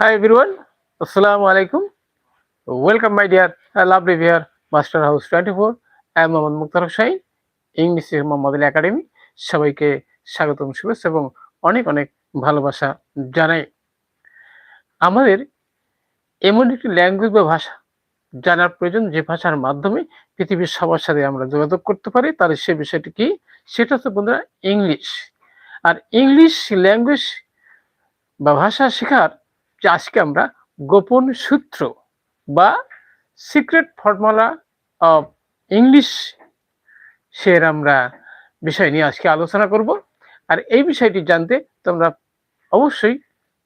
Hi everyone, Assalamu alaikum. Welcome my dear uh, lovely viewer, Master House 24. I am Mukhtar Hossain English Mohammad Ali academy সবাইকে স্বাগতম শুভেচ্ছা এবং অনেক অনেক ভালোবাসা জানাই। আমাদের এমন একটি ল্যাঙ্গুয়েজ বা ভাষা জানার প্রয়োজন যে ভাষার মাধ্যমে পৃথিবীর সবার সাথে আমরা যোগাযোগ করতে পারি তাহলে সে বিষয়টি কি? সেটা হচ্ছে বন্ধুরা ইংলিশ আর ইংলিশ ল্যাঙ্গুয়েজ বা ভাষা শেখার আজকে আমরা গোপন সূত্র বা সিক্রেট ফর্মুলা অফ ইংলিশ সের আমরা বিষয় নিয়ে আজকে আলোচনা করব। আর এই বিষয়টি জানতে তোমরা অবশ্যই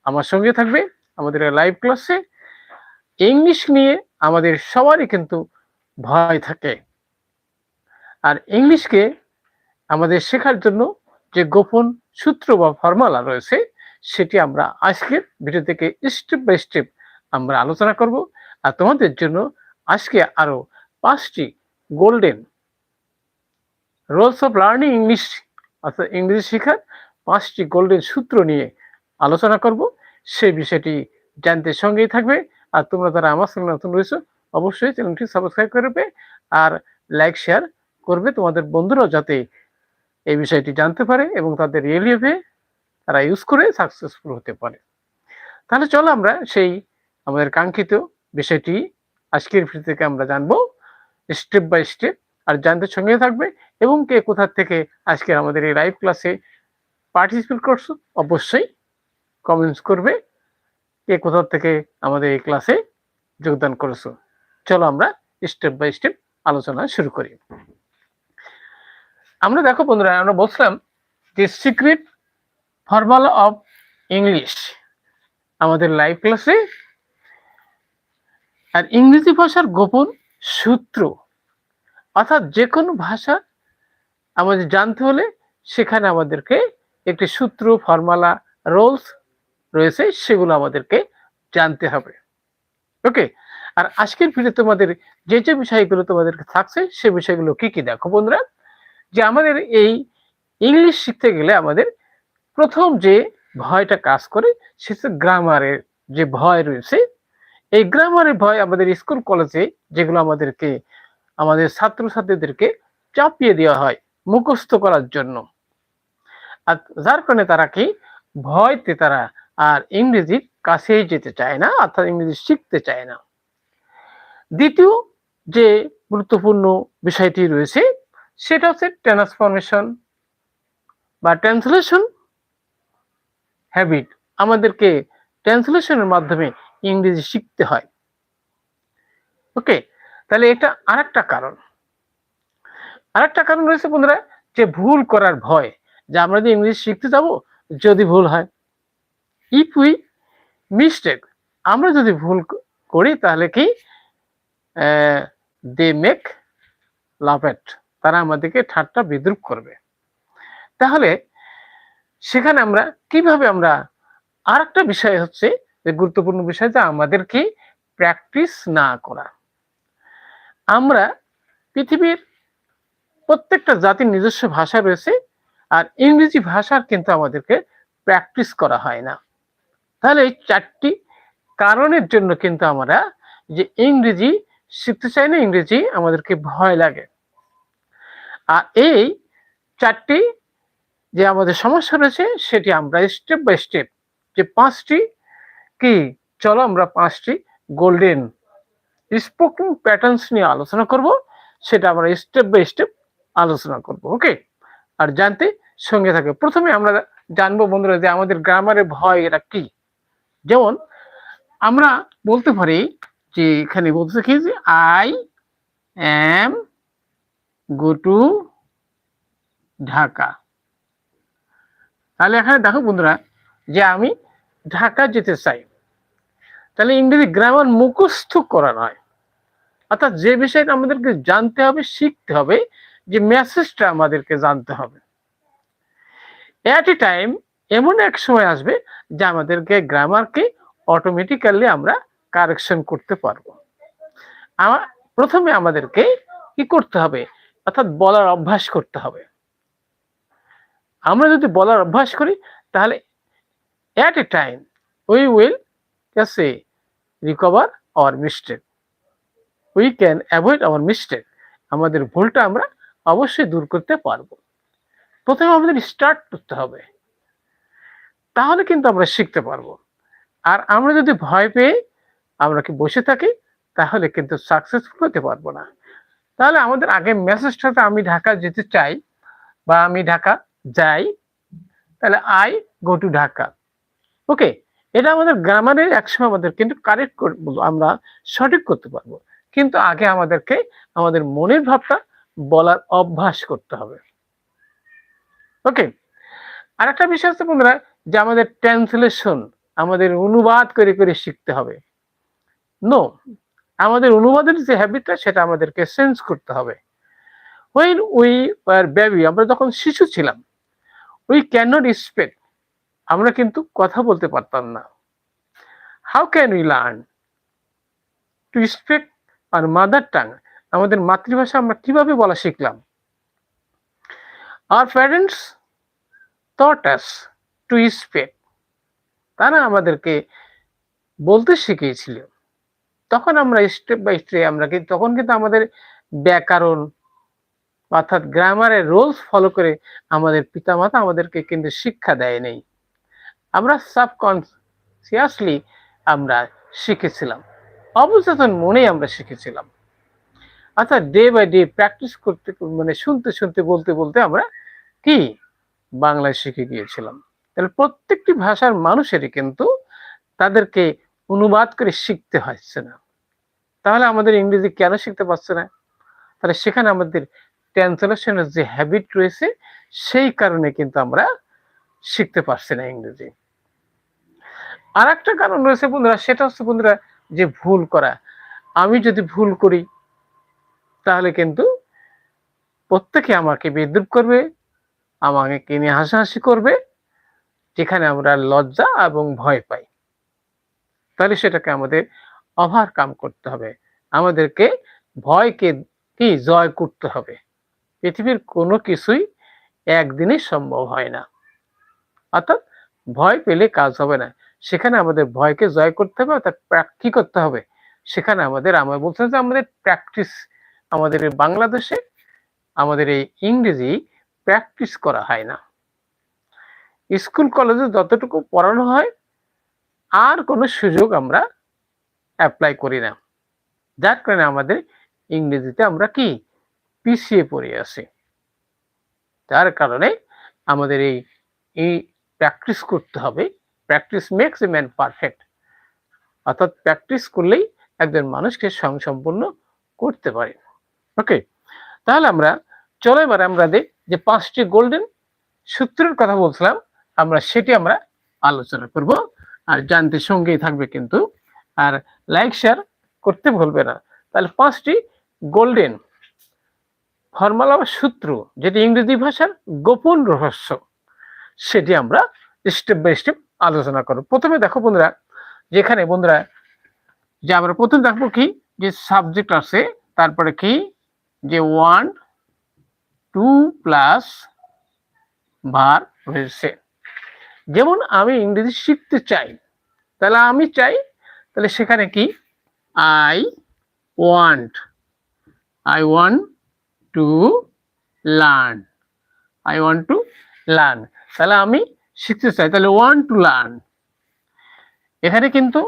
আমার সঙ্গে থাকবে আমাদের লাইভ ক্লাসে ইংলিশ নিয়ে আমাদের সবারই কিন্তু ভয় থাকে। আর ইংলিশকে আমাদের শেখার জন্য যে গোপন সূত্র বা ফর্মুলা রয়েছে সেটি আমরা আজকের ভিডিও থেকে স্টেপ বাই স্টেপ আমরা আলোচনা করব। আর তোমাদের জন্য আজকে আরও পাঁচটি golden rules of learning English অর্থাৎ ইংরেজি শেখার পাঁচটি গোল্ডেন সূত্র নিয়ে আলোচনা করব। সেই বিষয়টি জানতে সঙ্গেই থাকবে। আর তোমরা যারা আমার সঙ্গে নতুন রয়েছে, অবশ্যই চ্যানেলটি সাবস্ক্রাইব করবে আর লাইক শেয়ার করবে তোমাদের বন্ধুরাও যাতে এই বিষয়টি জানতে পারে এবং তাদের রিয়েলিভে তারা ইউজ করে সাকসেসফুল হতে পারে। তাহলে চলো আমরা সেই আমাদের কাঙ্ক্ষিত বিষয়টি আজকের ভিডিও থেকে আমরা জানব স্টেপ বাই স্টেপ আর জানতে সঙ্গে থাকবে এবং কে কোথার থেকে আজকের আমাদের এই লাইভ ক্লাসে পার্টিসিপেট করছ, অবশ্যই কমেন্টস করবে কে কোথা থেকে আমাদের এই ক্লাসে যোগদান করেছ। চলো আমরা স্টেপ বাই স্টেপ আলোচনা শুরু করি। আমরা দেখো বন্ধুরা, আমরা বলছিলাম যে সিক্রেট ফর্মুলা অফ ইংলিশ আমাদের লাইভ ক্লাসে আর ইংরেজি ভাষার গোপন সূত্র, অর্থাৎ যে কোনো ভাষা আমাদের জানতে হলে সেখানে আমাদেরকে একটি সূত্র ফর্মুলা রোলস রয়েছে, সেগুলো আমাদেরকে জানতে হবে। ওকে আর আজকের ভিডিও তোমাদের যে যে বিষয়গুলো তোমাদেরকে থাকছে, সে বিষয়গুলো কি কি দেখো বন্ধুরা? যে আমাদের এই ইংলিশ শিখতে গেলে আমাদের প্রথম যে ভয়টা কাজ করে, সেটা গ্রামারের যে ভয় রয়েছে, এই গ্রামারের ভয় আমাদের স্কুল কলেজে যেগুলো আমাদেরকে, আমাদের ছাত্রছাত্রীদেরকে চাপিয়ে দেওয়া হয় মুখস্থ করার জন্য। আর যার কারণে তারা কি ভয়তে তারা আর ইংরেজির কাছেই যেতে চায় না, অর্থাৎ ইংরেজি শিখতে চায় না। দ্বিতীয় যে গুরুত্বপূর্ণ বিষয়টি রয়েছে, সেটা হচ্ছে ট্রান্সফরমেশন বা ট্রান্সলেশন হ্যাবিট আমাদেরকে ট্রান্সলেশনের মাধ্যমে ইংরেজি শিখতে হয়। ওকে তাহলে এটা আরেকটা কারণ। আরেকটা কারণ রয়েছে বন্ধুরা, যে ভুল করার ভয়, যে আমরা যদি ইংরেজি শিখতে যাব যদি ভুল হয়। ইফ উই মিস্টেক আমরা যদি ভুল করি তাহলে কি দে মেক লাভেট তারা আমাদেরকে ঠাট্টা বিদ্রুপ করবে। তাহলে সেখানে আমরা কীভাবে আমরা আর একটা বিষয় হচ্ছে যে গুরুত্বপূর্ণ বিষয় যে আমাদেরকে প্র্যাকটিস না করা। আমরা পৃথিবীর প্রত্যেকটা জাতির নিজস্ব ভাষা রয়েছে আর ইংরেজি ভাষার কিন্তু আমাদেরকে প্র্যাকটিস করা হয় না। তাহলে এই চারটি কারণের জন্য কিন্তু আমরা যে ইংরেজি শিখতে চাই না, ইংরেজি আমাদেরকে ভয় লাগে। আর এই চারটি যে আমাদের সমস্যা রয়েছে, সেটি আমরা স্টেপ বাই স্টেপ যে পাঁচটি কি, চলো আমরা পাঁচটি গোল্ডেন স্পোকিং প্যাটার্নস নিয়ে আলোচনা করব, সেটা আমরা স্টেপ বাই স্টেপ আলোচনা করব ওকে আর জানতে সঙ্গে থাকে। প্রথমে আমরা জানব বন্ধুরা যে আমাদের গ্রামারের ভয় এটা কি? যেমন, আমরা বলতে পারি যে এখানে বলতে কি যে I am go to Dhaka তাহলে এখানে দেখো বন্ধুরা, যে আমি ঢাকা যেতে চাই। তাহলে ইংরেজি গ্রামার মুখস্থ করা নয় অর্থাৎ যে বিষয়টা আমাদেরকে জানতে হবে, শিখতে হবে, যে মেসেজটা আমাদেরকে জানতে হবে। এট এ টাইম এমন এক সময় আসবে, যে আমাদেরকে গ্রামারকে অটোমেটিক্যালি আমরা কারেকশন করতে পারব। আমার প্রথমে আমাদেরকে কি করতে হবে? অর্থাৎ বলার অভ্যাস করতে হবে। আমরা যদি বলার অভ্যাস করি, তাহলে at a time we will আছে recover our mistake we can avoid our mistake আমাদের ভুলটা আমরা অবশ্যই দূর করতে পারব। প্রথমে আমাদের স্টার্ট করতে হবে। তাহলে কিন্তু আমরা শিখতে পারব। আর আমরা যদি ভয় পেয়ে আমরা কি বসে থাকি, তাহলে কিন্তু সাকসেসফুল হতে পারব না। তাহলে আমাদের আগে মেসেজটাতে আমি ঢাকা যেতে চাই, বা আমি ঢাকা যাই, তাহলে I go to Dhaka okay এটা আমাদের গ্রামারের একসময় আমাদের কিন্তু কারেক্ট আমরা সঠিক করতে পারব। কিন্তু আগে আমাদেরকে আমাদের মনের ভাবটা বলার অভ্যাস করতে হবে। ওকে আর একটা বিষয় আছে বন্ধুরা, যে আমাদের ট্রান্সলেশন আমাদের অনুবাদ করে করে শিখতে হবে। নো আমাদের অনুবাদের যে হ্যাবিটটা সেটা আমাদেরকে সেন্স করতে হবে। ওয়েন উই আর আমরা যখন শিশু ছিলাম উই ক্যান নট আমরা কিন্তু কথা বলতে পারতাম না। How can we learn to speak our mother tongue আমাদের মাতৃভাষা আমরা কীভাবে বলা শিখলাম? আর প্যারেন্টস থট টু স্পেক তারা আমাদেরকে বলতে শিখিয়েছিল। তখন আমরা স্টেপ বাই স্টেপ আমরা কিন্তু তখন কিন্তু আমাদের ব্যাকরণ অর্থাৎ গ্রামারের রোলস ফলো করে আমাদের পিতামাতা আমাদেরকে কিন্তু শিক্ষা দেয় নেই। আমরা সাবকনসিয়াসলি আমরা শিখেছিলাম। অবচেতন মনেই আমরা শিখেছিলাম। অর্থাৎ ডে বাই ডে প্র্যাকটিস করতে মানে শুনতে শুনতে, বলতে বলতে আমরা কি? বাংলায় শিখে গিয়েছিলাম। তাহলে প্রত্যেকটি ভাষার মানুষেরই কিন্তু তাদেরকে অনুবাদ করে শিখতে হচ্ছে না। তাহলে আমাদের ইংরেজি কেন শিখতে পারছে না? তাহলে সেখানে আমাদের ট্রান্সলেশনের যে হ্যাবিট রয়েছে, সেই কারণে কিন্তু আমরা শিখতে পারছি না ইংরেজি। আর একটা কারণ রয়েছে বন্ধুরা, সেটা হচ্ছে বন্ধুরা যে ভুল করা। আমি যদি ভুল করি, তাহলে কিন্তু প্রত্যেকে আমাকে বিদ্রুপ করবে, আমাকে কিনে হাসাহাসি করবে, যেখানে আমরা লজ্জা এবং ভয় পাই। তাহলে সেটাকে আমাদের ওভারকাম করতে হবে। আমাদেরকে ভয়কে কি জয় করতে হবে। পৃথিবীর কোনো কিছুই একদিনে সম্ভব হয় না। অর্থাৎ ভয় পেলে কাজ হবে না। সেখানে আমাদের ভয়কে জয় করতে হবে, অর্থাৎ কি করতে হবে? সেখানে আমাদের, আমরা বলছেন যে আমাদের প্র্যাকটিস, আমাদের বাংলাদেশে আমাদের এই ইংরেজি প্র্যাকটিস করা হয় না। স্কুল, কলেজে যতটুকু পড়ানো হয়, আর কোনো সুযোগ আমরা অ্যাপ্লাই করি না। যার কারণে আমাদের ইংরেজিতে আমরা কি পিছিয়ে পড়ে আছি। যার কারণে আমাদের এই এই প্র্যাকটিস করতে হবে। Practice makes a man perfect অর্থাৎ প্র্যাকটিস করলেই একজন মানুষকে স্বয়ংসম্পূর্ণ করতে পারে। ওকে তাহলে আমরা চলো এবার আমরা দেখ যে পাঁচটি গোল্ডেন সূত্রের কথা বলছিলাম, আমরা সেটি আমরা আলোচনা করব। আর জানতে সঙ্গেই থাকবে কিন্তু। আর লাইক শেয়ার করতে ভুলবে না। তাহলে পাঁচটি গোল্ডেন ফর্মালা বা সূত্র, যেটি ইংরেজি ভাষার গোপন রহস্য, সেটি আমরা স্টেপ বাই স্টেপ আলোচনা করব। প্রথমে দেখো বন্ধুরা, যেখানে বন্ধুরা যে আমরা প্রথম দেখব কি? যে সাবজেক্ট আছে, তারপরে কি? যে ওয়ান টু প্লাস ভার হয়েছে যেমন আমি ইংরেজি শিখতে চাই, তাহলে আমি চাই, তাহলে সেখানে কি? I want I want to learn I want to learn তাহলে আমি শিখতে চাই। তাহলে ওয়ান টু লার্ন এখানে কিন্তু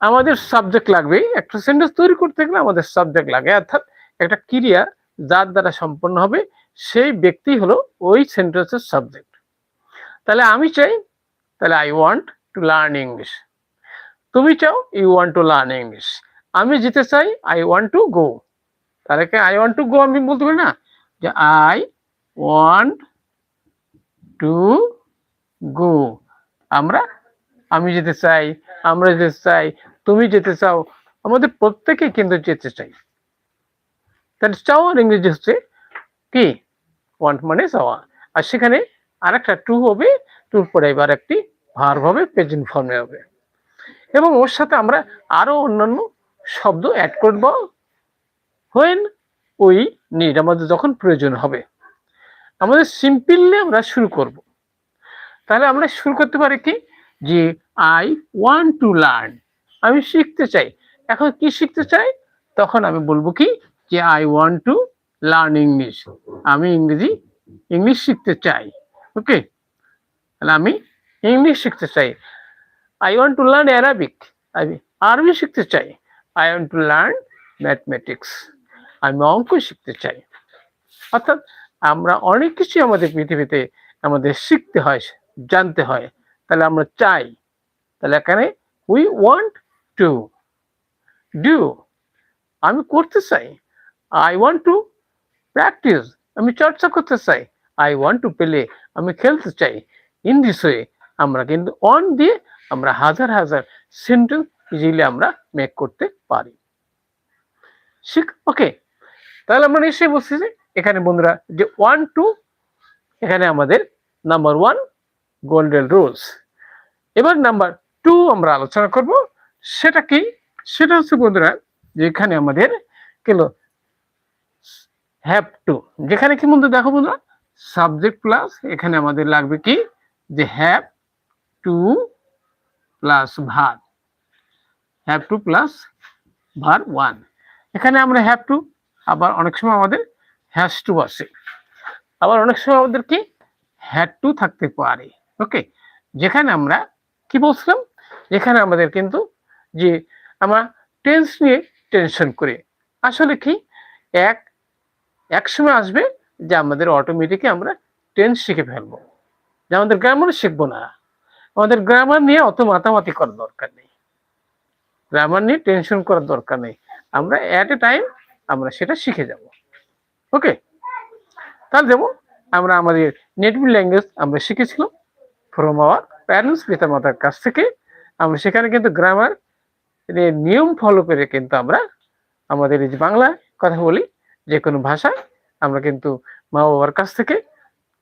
আমাদের সাবজেক্ট লাগবে। একটা সেন্টেন্স তৈরি করতে গেলে আমাদের সাবজেক্ট লাগে। অর্থাৎ একটা ক্রিয়া যার দ্বারা সম্পন্ন হবে, সেই ব্যক্তি হলো ওই সেন্টেন্সের সাবজেক্ট তাহলে আমি চাই, তাহলে I want to learn English তুমি চাও you want to learn English আমি যেতে চাই আই ওয়ান্ট টু গো তাহলে কি আই ওয়ান্ট টু গো আমি বলতে পারি না? যে আই ওয়ান্ট টু গো আমরা, আমি যেতে চাই, আমরা যেতে চাই, তুমি যেতে চাও, আমাদের প্রত্যেকে কিন্তু যেতে চাই। তাহলে চাওয়ার ইংরেজি হচ্ছে কি? ওয়ান্ট মানে চাওয়া। আর সেখানে আর একটা টু হবে টুর পরে এবার একটি ভার হবে প্রেজেন্ট ফর্মে হবে। এবং ওর সাথে আমরা আরও অন্যান্য শব্দ অ্যাড করব। হোয়েন ওই নিড আমাদের যখন প্রয়োজন হবে। আমাদের সিম্পললি আমরা শুরু করব। তাহলে আমরা শুরু করতে পারি কি? যে আই ওয়ান্ট টু লার্ন আমি শিখতে চাই। এখন কি শিখতে চাই? তখন আমি বলব কি? যে I want to learn English আমি ইংরেজি, ইংলিশ শিখতে চাই। ওকে তাহলে আমি ইংলিশ শিখতে চাই। I want to learn Arabic আমি আরবি শিখতে চাই। I want to learn mathematics আমি অঙ্ক শিখতে চাই। অর্থাৎ আমরা অনেক কিছু আমাদের পৃথিবীতে আমাদের শিখতে হয়, জানতে হয়। তাহলে আমরা চাই। তাহলে এখানে উই ওয়ান্ট টু ডু আমি করতে চাই। আই ওয়ান্ট টু প্র্যাকটিস আমি চর্চা করতে চাই। আই ওয়ান্ট টু প্লে আমি খেলতে চাই। ইন ওয়ে আমরা কিন্তু অন দিয়ে আমরা হাজার হাজার সেন্টেন্স ইজিলি আমরা মেক করতে পারি। শিখ ওকে তাহলে আমরা নিশ্চয়ই বলছি যে এখানে বন্ধুরা যে ওয়ান টু এখানে আমাদের নাম্বার ওয়ান গোল্ডেন রুলস এবার নাম্বার টু আমরা আলোচনা করব, সেটা কি? সেটা হচ্ছে বন্ধুরা যে এখানে আমাদের কিলো হ্যাভ টু যেখানে কি বন্ধু দেখো বন্ধুরা সাবজেক্ট প্লাস এখানে আমাদের লাগবে কি? যে have to plus verb have to plus verb one এখানে আমরা হ্যাভ টু আবার অনেক সময় আমাদের হ্যাজ টু আসে। আবার অনেক সময় আমাদের কি? হ্যাড টু থাকতে পারে। ওকে যেখানে আমরা কি বলছিলাম? যেখানে আমাদের কিন্তু যে আমরা টেন্স নিয়ে টেনশন করে। আসলে কি? এক এক সময় আসবে যে আমাদের অটোমেটিকই আমরা টেন্স শিখে ফেলব। যে আমাদের গ্রামার শিখব না। আমাদের গ্রামার নিয়ে অত মাতামাতি করার দরকার নেই। গ্রামার নিয়ে টেনশন করার দরকার নেই। আমরা অ্যাট এ টাইম আমরা সেটা শিখে যাব। ওকে তাহলে যেমন আমরা আমাদের নেটিভ ল্যাঙ্গুয়েজ আমরা শিখেছিলাম ফ্রম আওয়ার প্যারেন্টস পিতা মাতার কাছ থেকে। আমরা সেখানে কিন্তু গ্রামার নিয়ম ফলো করে কিন্তু আমরা আমাদের এই যে বাংলা কথা বলি, যে কোনো ভাষায় আমরা কিন্তু মা বাবার কাছ থেকে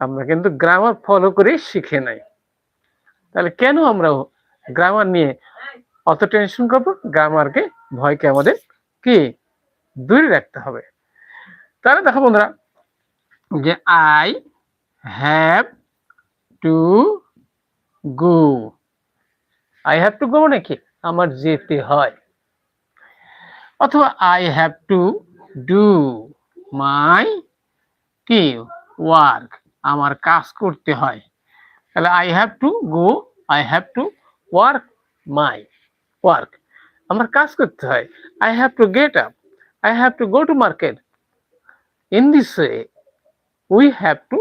আমরা কিন্তু গ্রামার ফলো করে শিখে নাই। তাহলে কেন আমরা গ্রামার নিয়ে অত টেনশন করব? গ্রামারকে ভয়কে আমাদের কি দূরে রাখতে হবে। তাহলে দেখো বন্ধুরা, যে I have to go I have to go মানে কি? আমার যেতে হয়। অথবা I have to do my কি? ওয়ার্ক আমার কাজ করতে হয়। তাহলে I have to go I have to work my work আমার কাজ করতে হয়। I have to get up I have to go to market in this way we have to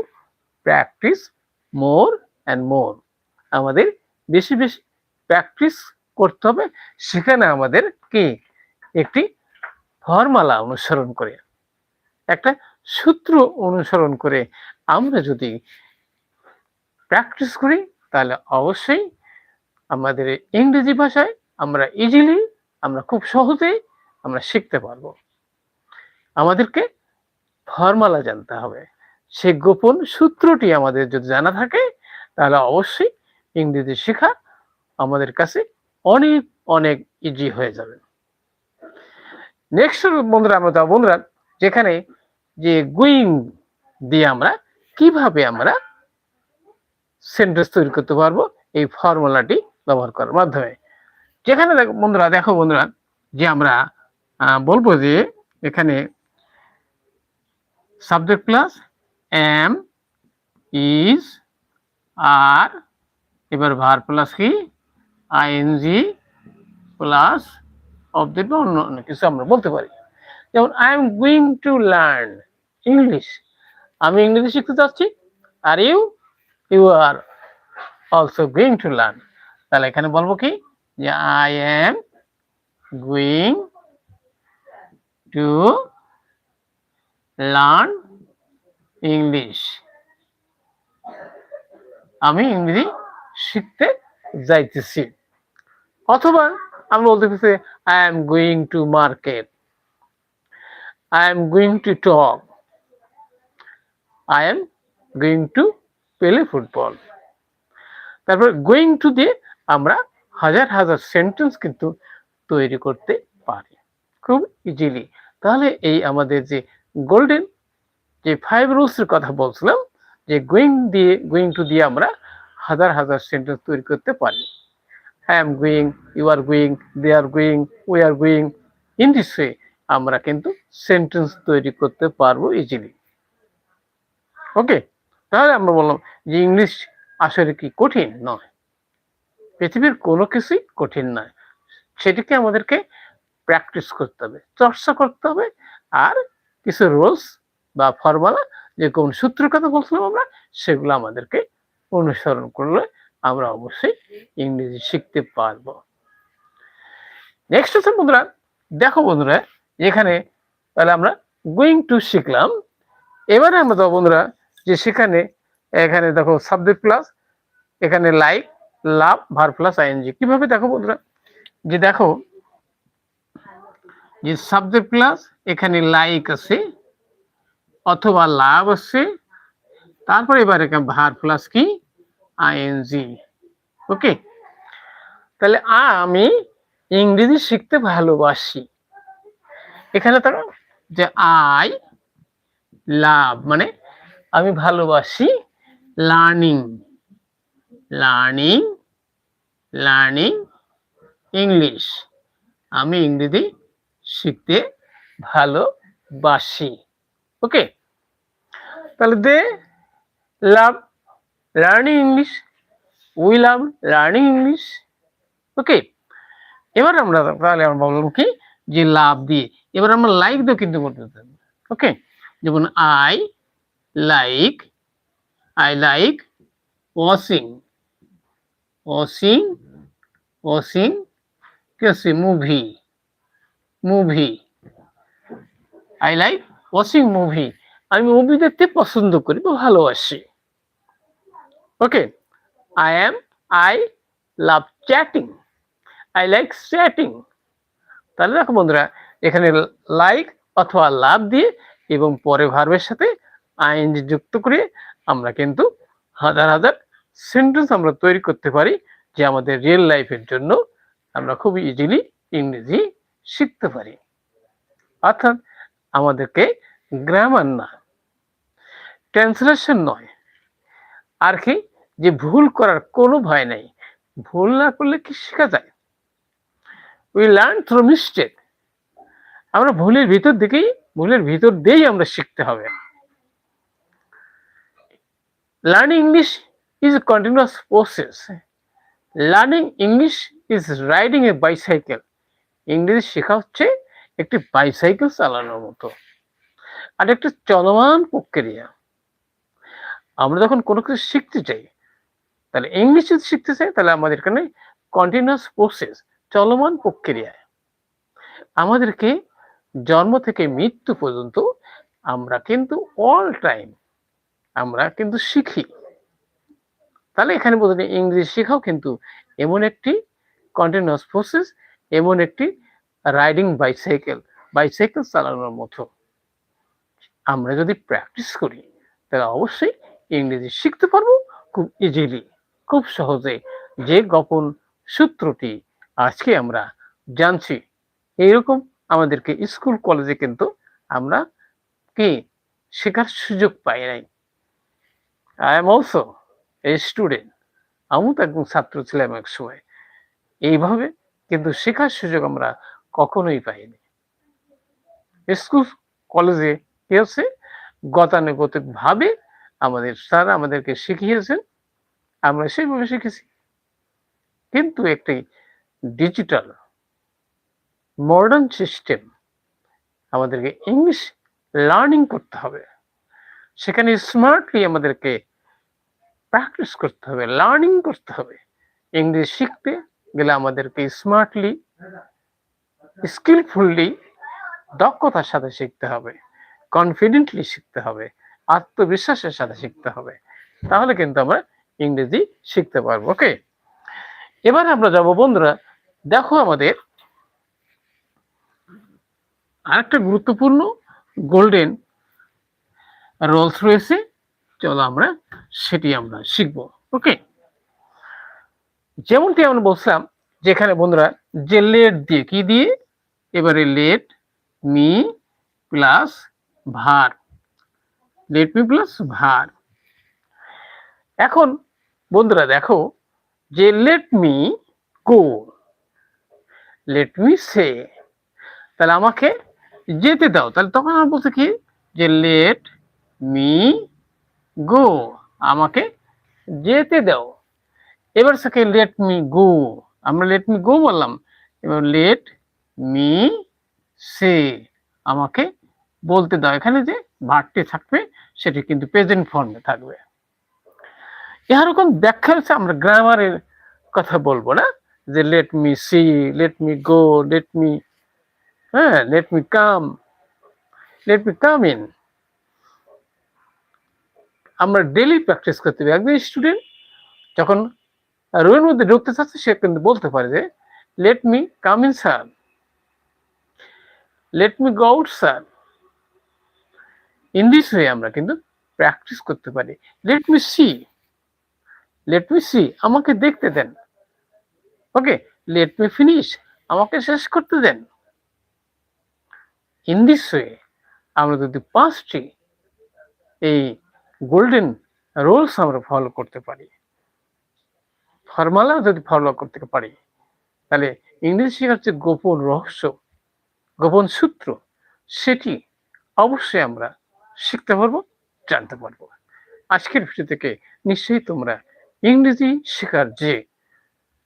practice more and more আমাদের বেশি বেশি practice করতে হবে। সেখানে আমাদের কি? একটি ফর্মালা অনুসরণ করে। একটা সূত্র অনুসরণ করে আমরা যদি প্র্যাকটিস করি, তাহলে অবশ্যই আমাদের ইংরেজি ভাষায় আমরা ইজিলি আমরা খুব সহজেই আমরা শিখতে পারব। আমাদেরকে ফর্মালা জানতে হবে। সে গোপন সূত্রটি আমাদের যদি জানা থাকে, তাহলে অবশ্যই ইংরেজি শেখা আমাদের কাছে অনেক অনেক ইজি হয়ে যাবে। নেক্সট বন্ধুরা, আমরা যাব বন্ধুরা যেখানে যে গুইং দিয়ে আমরা কীভাবে আমরা সেন্টেন্স তৈরি করতে পারব, এই ফর্মুলাটি ব্যবহার করার মাধ্যমে। যেখানে দেখো, বন্ধুরা দেখো বন্ধুরা, যে আমরা বলব যে এখানে subject plus am is are এবার ভার প্লাস কি? আইএনজি প্লাস অবজেক্ট বা অন্য অন্য কিছু আমরা বলতে পারি। যেমন I am going to learn English আমি ইংরেজি শিখতে চাচ্ছি আর you you are also going to learn তাহলে এখানে বলব কি? যে I am going to learn English আমি ইংরেজি শিখতে যাইতেছি। অথবা আমি বলতে চাইছি I am going to market I am going to talk I am going to play football তারপর গোয়িং টু দিয়ে আমরা হাজার হাজার সেন্টেন্স কিন্তু তৈরি করতে পারি। খুব ইজিলি তাহলে এই আমাদের যে গোল্ডেন, যে ফাইভ রুলসের কথা বলছিলাম, যে গোয়িং দিয়ে গোয়িং টু দিয়ে আমরা হাজার হাজার সেন্টেন্স তৈরি করতে পারি। I am going you are going they are going we are going in this way আমরা কিন্তু সেন্টেন্স তৈরি করতে পারব ইজিলি ওকে তাহলে আমরা বললাম যে ইংলিশ আসলে কি কঠিন? নয়। পৃথিবীর কোনো কিছুই কঠিন নয়। সেটিকে আমাদেরকে প্র্যাকটিস করতে হবে, চর্চা করতে হবে, আর কিছু রুলস বা ফর্মুলা যে কোন সূত্রের কথা বলছিলাম আমরা, সেগুলো আমাদেরকে অনুসরণ করলে আমরা অবশ্যই ইংরেজি শিখতে পারব। নেক্সট হচ্ছে বন্ধুরা, দেখো বন্ধুরা, এখানে তাহলে আমরা গোয়িং টু শিখলাম। এবারে আমরা দেখো বন্ধুরা, যে সেখানে, এখানে দেখো সাবজেক্ট প্লাস এখানে like love verb plus ING কীভাবে দেখো বন্ধুরা, যে দেখো যে সাবজেক্ট প্লাস এখানে লাইক আছে অথবা লাভ আছে, তারপরে এবার এখানে ভার প্লাস কি? আইএনজি ওকে তাহলে আমি ইংরেজি শিখতে ভালোবাসি। এখানে তারা যে আই লাভ মানে আমি ভালোবাসি লার্নিং লার্নিং লার্নিং ইংলিশ আমি ইংরেজি শিখতে ভালোবাসি। ওকে তাহলে they love learning English, we love learning English. Okay এবার আমরা তাহলে আমরা বললাম কি? যে লাভ দিয়ে। এবার আমরা লাইক দিয়েও কিন্তু করতে পারব ওকে যেমন I like I like washing washing washing কি movie movie I like watching movie আমি মুভি দেখতে পছন্দ করি বা ভালোবাসি। Okay I am I love chatting I like chatting তাহলে দেখো বন্ধুরা, এখানে লাইক অথবা লাভ দিয়ে এবং পরে ভার্বের সাথে আইএনজি যুক্ত করে আমরা কিন্তু হাজার হাজার সেন্টেন্স আমরা তৈরি করতে পারি, যে আমাদের রিয়েল লাইফের জন্য আমরা খুব ইজিলি ইংরেজি শিখতে পারি। অর্থাৎ আমাদেরকে গ্রামার না ট্রান্সলেশন নয়। আর কি, যে ভুল করার কোনো ভয় নেই। ভুল না করলে কি শেখা যায়? উই লার্ন থ্রু মিস্টেক আমরা ভুলের ভিতর দিকেই ভুলের ভিতর দিয়েই আমরা শিখতে হবে। Learning English is a continuous process learning English is riding a bicycle ইংরেজি শেখা হচ্ছে একটি বাইসাইকেল চালানোর মতো। আর একটি চলমান প্রক্রিয়া। আমরা যখন কোনো কিছু শিখতে চাই, তাহলে ইংলিশ যদি শিখতে চাই, তাহলে আমাদের এখানে কন্টিনিউয়াস প্রসেস চলমান প্রক্রিয়ায় আমাদেরকে জন্ম থেকে মৃত্যু পর্যন্ত আমরা কিন্তু অল টাইম আমরা কিন্তু শিখি। তাহলে এখানে বোঝা ইংরেজি শেখাও কিন্তু এমন একটি কন্টিনিউয়াস প্রসেস এমন একটি রাইডিং বাইসাইকেল বাইসাইকেল চালানোর মতো। আমরা যদি প্র্যাকটিস করি, তাহলে অবশ্যই ইংরেজি শিখতে পারব খুব ইজিলি খুব সহজে। যে গোপন সূত্রটি আজকে আমরা জানছি, এইরকম আমাদেরকে স্কুল কলেজে কিন্তু আমরা কি শেখার সুযোগ পাই নাই। I am also a student আমিও তো একদম ছাত্র ছিলাম এক সময়। এইভাবে কিন্তু শেখার সুযোগ আমরা কখনোই পাইনি। স্কুল, কলেজে কি হচ্ছে গতানুগতিক ভাবে আমাদের স্যার আমাদেরকে শিখিয়েছেন, আমরা সেইভাবে শিখেছি। কিন্তু একটি ডিজিটাল মডার্ন সিস্টেম আমাদেরকে ইংলিশ লার্নিং করতে হবে। সেখানে স্মার্টলি আমাদেরকে প্র্যাকটিস করতে হবে লার্নিং করতে হবে। ইংলিশ শিখতে গেলে আমাদেরকে স্মার্টলি স্কিলফুললি দক্ষতার সাথে শিখতে হবে কনফিডেন্টলি শিখতে হবে, আত্মবিশ্বাসের সাথে শিখতে হবে। তাহলে কিন্তু আমরা ইংরেজি শিখতে পারব ওকে এবার আমরা যাব বন্ধুরা, দেখো আমাদের আরেকটা গুরুত্বপূর্ণ গোল্ডেন রোলস রয়েছে, চলো আমরা সেটি আমরা শিখব ওকে যেমনটি আমরা বলছিলাম, যেখানে বন্ধুরা যে লেট দিয়ে কি দিয়ে? এবারে let me plus verb let me plus verb এখন বন্ধুরা দেখো যে let me go let me say তাহলে আমাকে যেতে দাও। তাহলে তখন আমার বলছে কি? যে লেট মি গো আমাকে যেতে দাও। এবার সাথে লেট মি গো আমরা লেট মি গো বললাম। এবার লেট মি সে আমাকে বলতে দাও। এখানে যে ভার্বটি থাকবে, সেটি কিন্তু প্রেজেন্ট ফর্মে থাকবে। এরকম ব্যাখ্যা হচ্ছে, আমরা গ্রামারের কথা বলব না। যে let me see let me go let me হ্যাঁ let me come let me come in আমরা ডেলি প্র্যাকটিস করতে হবে। একজন স্টুডেন্ট যখন রুমের মধ্যে ঢুকতে চাচ্ছে, সে কিন্তু বলতে পারে যে let me come in sir let me go out sir this way আমরা কিন্তু প্র্যাকটিস করতে পারি। Let me see let me see আমাকে দেখতে দেন। ওকে লেট মি ফিনিশ আমাকে শেষ করতে দেন। ইন দিস ওয়ে আমরা যদি পাঁচটি এই গোল্ডেন রোলস আমরা ফলো করতে পারি। ফর্মালা যদি ফলো করতে পারি, তাহলে ইংরেজি শেখার যে গোপন রহস্য, গোপন সূত্র, সেটি অবশ্যই আমরা শিখতে পারব, জানতে পারব। আজকের ভিডিও থেকে নিশ্চয়ই তোমরা ইংরেজি শেখার যে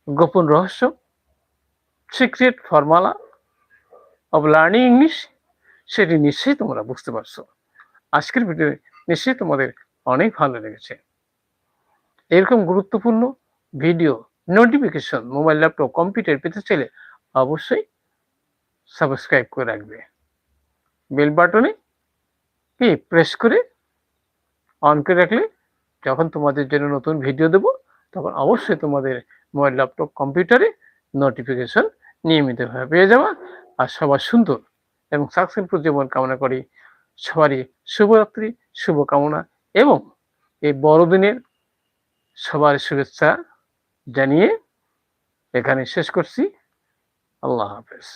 গোপন রহস্য secret formula of learning English সেটি নিশ্চয়ই তোমরা বুঝতে পারছ। আজকের ভিডিও নিশ্চয়ই তোমাদের অনেক ভালো লেগেছে। এরকম গুরুত্বপূর্ণ video notification mobile laptop computer পেতে চাইলে অবশ্যই সাবস্ক্রাইব করে রাখবে। বেল বাটনে কি? প্রেস করে অন করে রাখলে যখন তোমাদের জন্য নতুন ভিডিও দেব, তখন অবশ্যই তোমাদের মোবাইল ল্যাপটপ কম্পিউটারে নোটিফিকেশন নিয়মিতভাবে পেয়ে যাওয়া আর সবার সুন্দর এবং সাকসেসফুল জীবন কামনা করি। সবারই শুভরাত্রি, শুভকামনা এবং এই বড়দিনের সবার শুভেচ্ছা। জানিয়ে এখানে শেষ করছি। আল্লাহ হাফেজ।